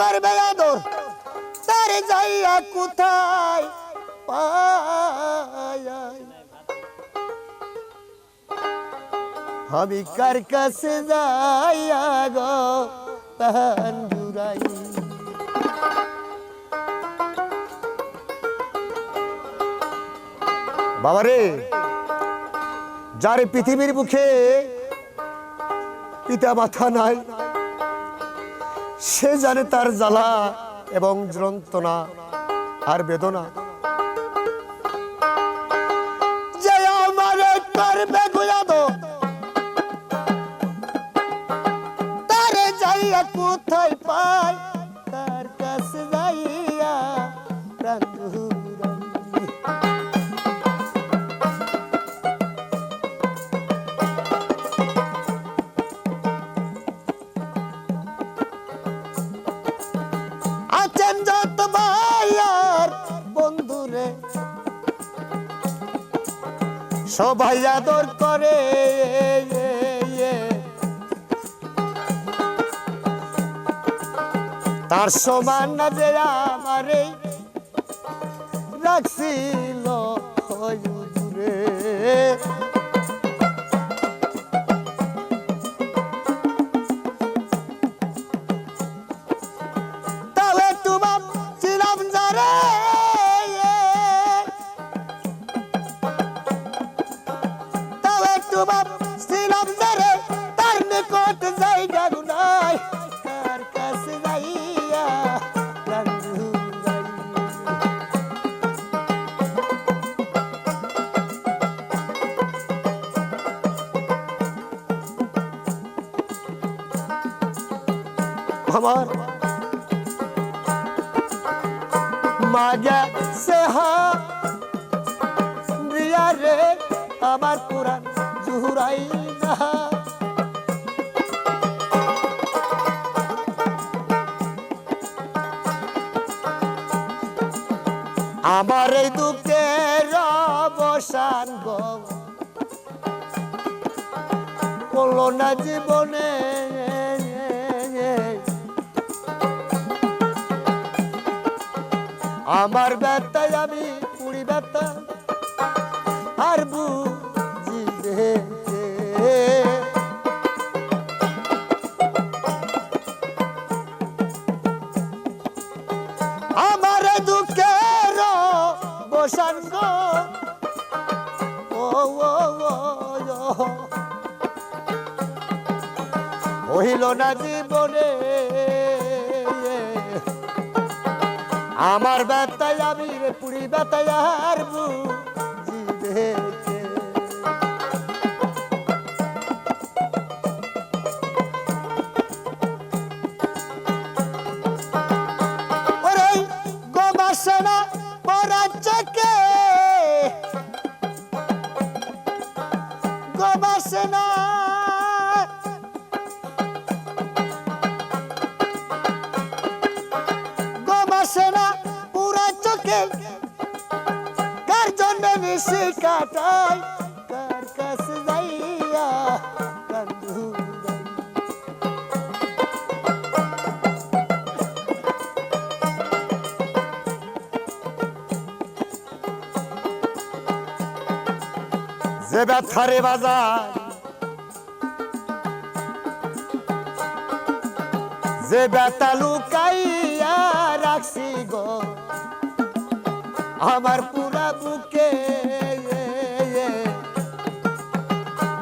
করবে আদর তারে যাইয়া কোথায় আমি কার কাছে যাইয়া গো তাহান জুড়াই? বাবারে, যার পৃথিবীর মুখে পিতা মাথা নাই সে জানে তার জ্বালা এবং যন্ত্রণা আর বেদনা। কোথায় পাই সবাই আদর করে তার সমান না যে আমারে রাখছিল আমার মাগা সেহা রিয়া রে, আমার পুরান জুহুরাই না আমার এই দুঃখের অবসান গো। করল না জীবনে আমার ব্যথায় আমি পুরি ব্যথা, আর বুঝিবে আমার দুঃখের বসান গো ও ও ও ও। হইল না জীবনে আমার ব্যথায় আমি রে পুরি ব্যথায় আর বুঝিবে? ওরে নিশি কাটাই কার কাছে যাইয়া কান্দু যে ব্যথারে বাজার যে ব্যথা লুকাইয়া রাখছি গো আমার পুরা বুকে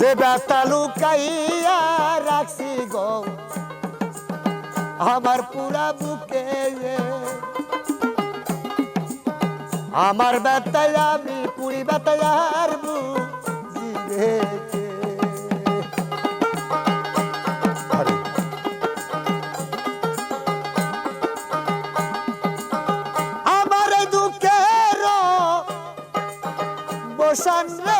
যে ব্যথা লুকাইয়া রাখছি গো আমার পুরা বুকে আমার ব্যথায় আমি পুরি ব্যথায় আর বুঝিবে আমার দুঃখের বসান রে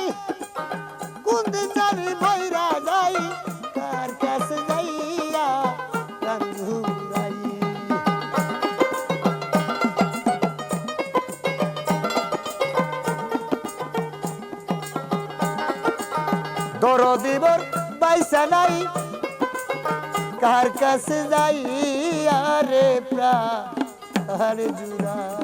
দরদিবর পাইসা নাই। কার কাছে যাই আরে প্রা আরে জুড়াই